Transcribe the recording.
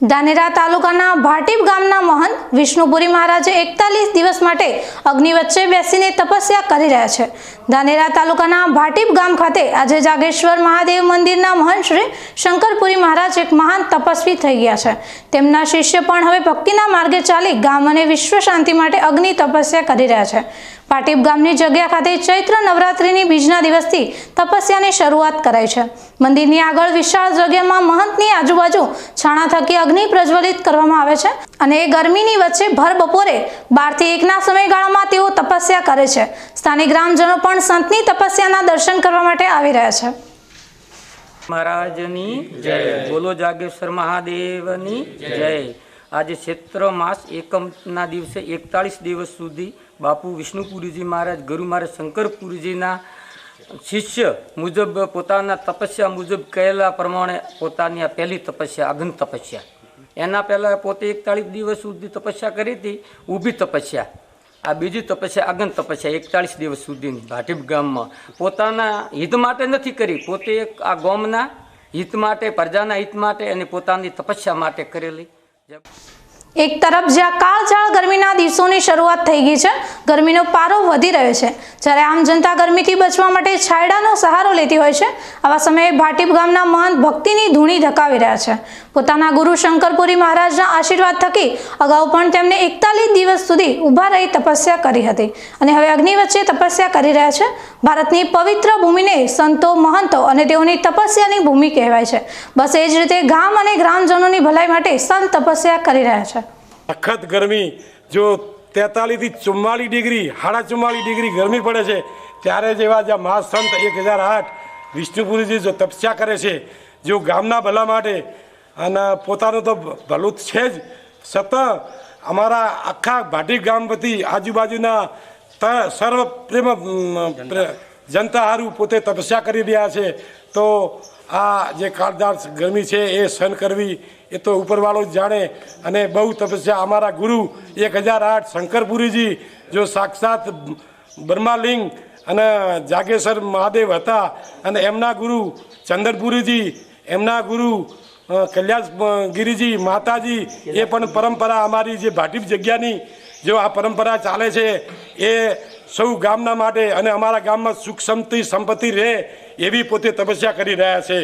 ધાનેરા તાલુકાના ભાટીપ ગામના મહંત વિષ્ણુપુરી મહારાજે એકતાલીસ દિવસ માટે અગ્નિ વચ્ચે બેસીને તપસ્યા કરી રહ્યા છે. ધાનેરા તાલુકાના ભાટીપ ગામ ખાતે આજે જાગેશ્વર મહાદેવ મંદિરના મહંત શ્રી શંકરપુરી મહારાજ એક મહાન તપસ્વી થઈ ગયા છે. તેમના શિષ્ય પણ હવે ભક્તિના માર્ગે ચાલી ગામ અને વિશ્વ શાંતિ માટે અગ્નિ તપસ્યા કરી રહ્યા છે. પાટીપ ગામની જગ્યા ખાતે ચૈત્ર નવરાત્રિની બીજના દિવસથી તપસ્યાની શરૂઆત કરાઈ છે. મંદિરની આગળ વિશાળ જગ્યામાં મહંતની આજુબાજુ છાણા થકી અગ્નિ પ્રજ્વલિત કરવામાં આવે છે અને એ ગરમીની વચ્ચે ભર બપોરે બારથી એકના સમયગાળામાં તપસ્યા કરે છે. સ્થાનિક ગ્રામજનો પણ સંતની તપસ્યાના દર્શન કરવા માટે આવી રહ્યા છે. મહારાજની જય. બોલો જાગેશ્વર મહાદેવની જય. આજે ક્ષેત્ર માસ એકમના દિવસે એકતાળીસ દિવસ સુધી બાપુ વિષ્ણુપુરીજી મહારાજ, ગુરુ મહારાજ શંકરપુરીજીના શિષ્ય મુજબ પોતાના તપસ્યા મુજબ કહેલા પ્રમાણે પોતાની આ પહેલી તપસ્યા અગ્ન તપસ્યા. એના પહેલાં પોતે એકતાળીસ દિવસ સુધી તપસ્યા કરી હતી, ઊભી તપસ્યા. આ બીજી તપસ્યા અગન તપસ્યા એકતાળીસ દિવસ સુધીની ભાટીપ ગામમાં. પોતાના હિત માટે નથી કરી, પોતે આ ગામના હિત માટે, પ્રજાના હિત માટે અને પોતાની તપસ્યા માટે કરેલી. એક તરફ જ્યાં કાળઝાળ ગરમીના દિવસોની શરૂઆત થઈ ગઈ છે, ગરમીનો પારો વધી રહ્યો છે. જ્યારે આમ જનતા ગરમીથી બચવા માટે છાયડાનો સહારો લેતી હોય છે, આવા સમયે ભાટીપ ગામના મહંત ભક્તિની ધૂણી ધકાવી રહ્યા છે. પોતાના ગુરુ શંકરપુરી મહારાજના આશીર્વાદ થકી અગાઉ પણ તેમને એકતાલીસ દિવસ સુધી ઊભા રહી તપસ્યા કરી હતી. અને હવે અગ્નિ વચ્ચે તપસ્યા કરી રહ્યા છે. ભારતની પવિત્ર ભૂમિને સંતો, મહંતો અને તેઓની તપસ્યાની ભૂમિ કહેવાય છે. બસ એ જ રીતે ગામ અને ગ્રામજનોની ભલાઈ માટે સંત તપસ્યા કરી રહ્યા છે. સખત ગરમી. જો તેતાલીસથી ચુમ્માલીસ ડિગ્રી, સાડા ચુમ્માલીસ ડિગ્રી ગરમી પડે છે, ત્યારે જેવા જે મહાસંત એક હજાર આઠ વિષ્ણુપુરીજી જો તપસ્યા કરે છે, જો ગામના ભલા માટે અને પોતાનું તો ભલું છે જ. છતાં અમારા આખા ભાટી ગામ વતી આજુબાજુના સર્વ પ્રેમ જનતા હારું પોતે તપસ્યા કરી રહ્યા છે. તો આ જે કાળદાર ગરમી છે એ સહન કરવી એ તો ઉપરવાળો જ જાણે. અને બહુ તપસ્યા અમારા ગુરુ એક હજાર આઠ શંકરપુરીજી, જો સાક્ષાત બ્રહ્માલિંગ અને જાગેશ્વર મહાદેવ હતા. અને એમના ગુરુ ચંદરપુરીજી એમના ગુરુ અ, ગિરિજી માતાજી એ પણ પરંપરા અમારી જે ભાટી જગ્યાની જો આ પરંપરા ચાલે છે એ સૌ ગામના માટે અને અમારા ગામમાં સુખ સમતી સંપત્તિ રહે એવી પોતે તપસ્યા કરી રહ્યા છે.